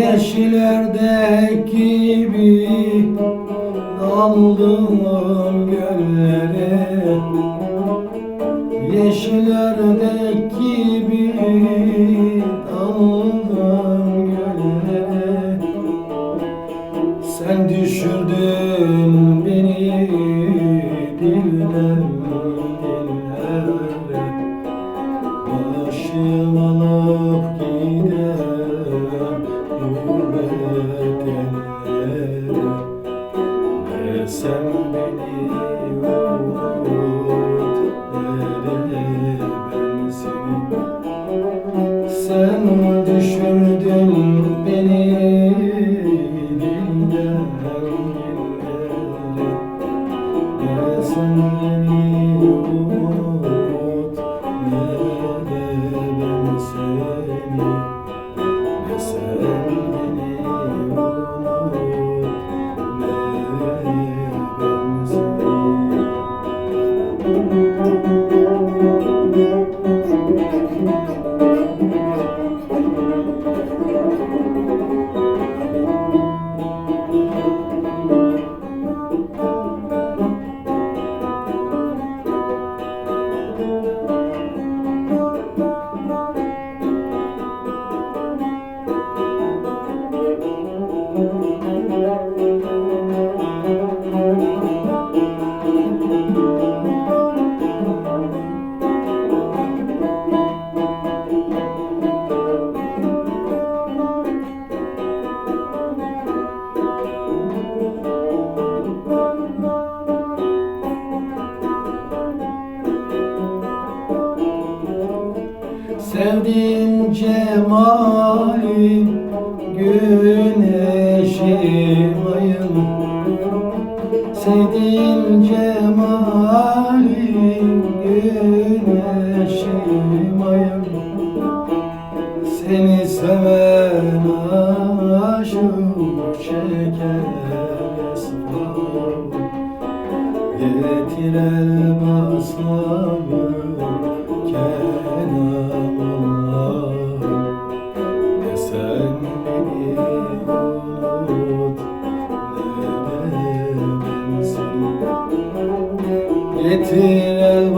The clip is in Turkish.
Yeşillerdeki gibi daldım göllere Yeşillerdeki gibi daldım göllere. Sen düşürdün ben seni Sen düşürdün Sevdiğin cemalin güneşi ayın. Sevdiğin cemalin güneşi ayın. Seni seven aşık çeker esmar Getir el Getir el